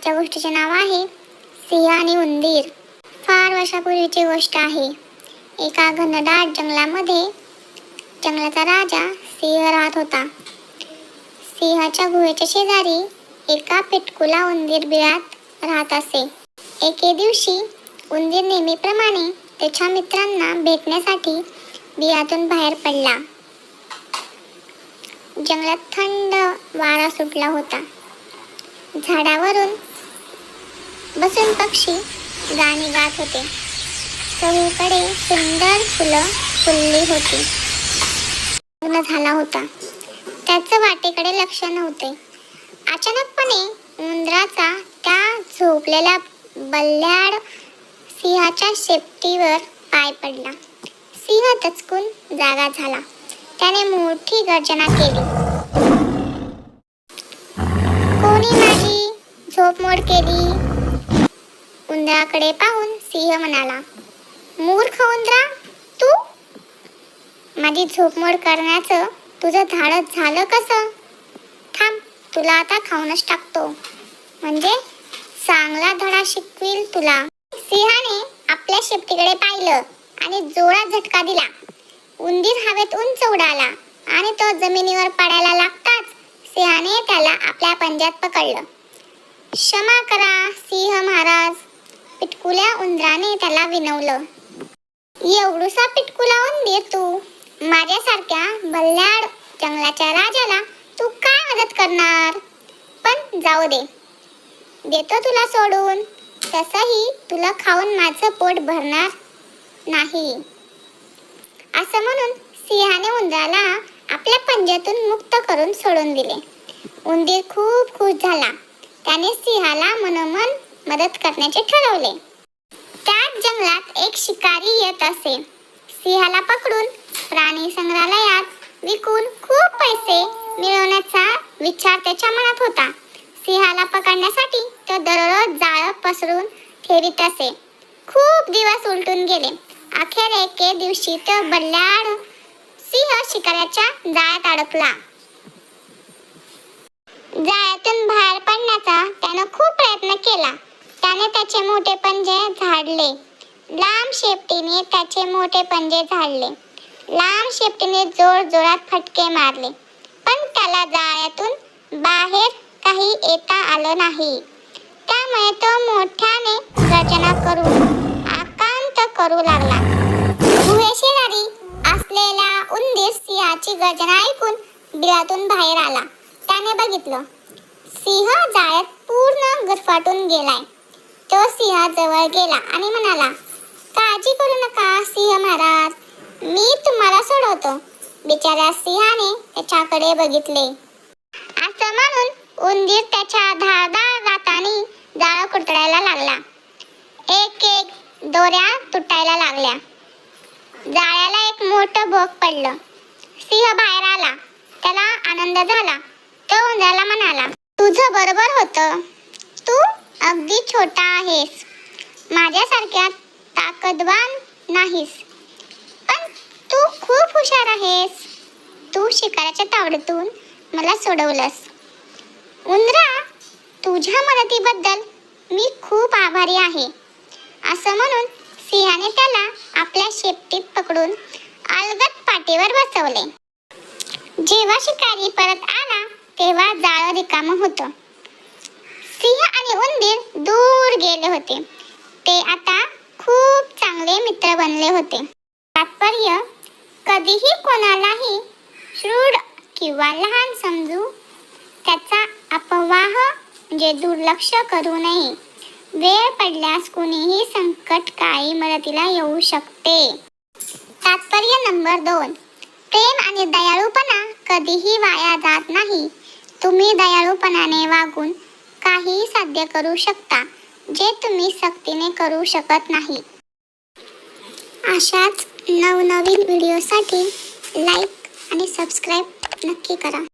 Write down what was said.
आजच्या गोष्टीचे नाव आहे सिंह आणि उंदीर. फार वर्षापूर्वीची गोष्ट आहे. एका घनदाट जंगलामध्ये जंगलाचा राजा सिंह राहत होता. सिंहाच्या गुहेच्या शेजारी एका पिटकुला उंदीर बिळात राहत असे. एके दिवशी उंदीर नेहमीप्रमाणे त्याच्या मित्रांना भेटण्यासाठी बिळातून बाहेर पडला. जंगलात थंड वारा सुटला होता. झाडावरून बसून पक्षी गाणी गात होते. चहूकडे सुंदर फुलं फुलली होती. लग्न झाला होता. त्याचं वाटेकडे लक्ष नव्हते. अचानकपणे उंदराचा त्या झोपलेल्या बल्ल्याड सिंहाच्या शेपटीवर पाय पडला. सिंह दचकून जागा झाला. त्याने मोठी गर्जना केली. कोणी माझी झोपमोड केली? उंदराकडे पाहून सिंह म्हणाला मूर्ख उंदरा तू? माझी झोपमोड करण्याचं तुझं धाडस झालं कसं? थांब तुला आता खाऊनच टाकतो. म्हणजे चांगला धडा शिकवील तुला. सिंहाने आपल्या शेपटीकडे पाहिलं आणि जोरात झटका दिला. उंदीर हवेत उंच उडाला आणि तो जमिनीवर पडायला लागताच सिंहाने त्याला आपल्या पंजात पकडलं. क्षमा करा सिंह महाराज. पिटकुल्या उंदराने त्याला विनवलं. एवढूसा पिटकुला उंदीर तू. माझ्यासारख्या भल्ल्याड जंगलाच्या राजाला तू काय मदत करणार? पण जाऊ दे. देतो तुला सोडून. तसंही तुला खाऊन माझं पोट भरणार नाही. असं म्हणून सिंहाने उंदराला आपल्या पंजातून मुक्त करून सोडून दिले. उंदीर खूप खुश झाला. त्याने सिंहाला मनोमन मदत करण्याचे ठरवले. त्याच जंगलात एक शिकारी येत असे. सिंहाला पकडून प्राणी संग्रहालयात विकून खूप पैसे मिळवण्याचा विचार त्याच्या मनात होता. सिंहाला पकडण्यासाठी तो दररोज जाळं पसरून ठेवित असे. खूप दिवस उलटून गेले. अखेर एके दिवशी तो बल्लाड सिंह शिकाऱ्याच्या जाळ्यात अडकला. जाळ्यातून बाहेर पडण्याचा त्यानं खूप प्रयत्न केला. त्याने त्याचे मोठे पंजे झाडले. लांब शेपटीने त्याचे मोठे पंजे झाडले. लांब शेपटीने जोर जोरात फटके मारले. पण त्याला जाळ्यातून बाहेर काही येता आलं नाही. त्यामुळे तो मोठ्याने गर्जना करून आकांत करू लागला. गुहेशेजारी असलेला उंदीर सिंहाची गर्जना ऐकून बिळातून बाहेर आला. त्याने बघितलं सिंह जाळ्यात पूर्ण गरफाटून गेलाय. तो सिंहाजवळ गेला आणि म्हणाला काळजी करू नका सिंह महाराज. मी तुम्हाला सोडवतो. बिचाऱ्या सिंहाने त्याच्याकडे बघितले. असं म्हणून उंदीर त्याच्या धारदार दाताने जाळं कुरतडायला लागला. एक एक दोऱ्या तुटायला लागल्या. जाळ्याला एक मोठं भोग पडलं. सिंह बाहेर आला. त्याला आनंद झाला. तो उंदराला म्हणाला तुझं बरोबर होतं. अगदी छोटा आहेस. माझ्यासारख्या ताकदवान नाहीस. पण तू खूप हुशार आहेस. तू शिकाराच्या तावडीतून मला सोडवलंस. उंदरा तुझ्या मदतीबद्दल मी खूप आभारी आहे. असं म्हणून सिंहाने त्याला आपल्या शेपटीत पकडून अलगत पाठीवर बसवले. जेव्हा शिकारी परत आला तेव्हा जाळं रिकामं होतं. सिंह आणि होते. ते आता खूप चांगले मित्र बनले होते. तात्पर्य कधीही कोणालाही श्रूड किंवा लहान समजू त्याचा अपवाह म्हणजे दुर्लक्ष करू नये. वेळ पडल्यास कुणीही संकट काळी मदतीला येऊ शकते. तात्पर्य नंबर दोन प्रेम आणि दयाळूपणा कधीही वाया जात नाही. तुम्ही दयाळूपणाने वागून काही साध्य करू शकता. जे तुम्ही सक्तीने करू शकत नाही. अशाच नवनवीन व्हिडिओसाठी लाईक आणि सबस्क्राईब नक्की करा.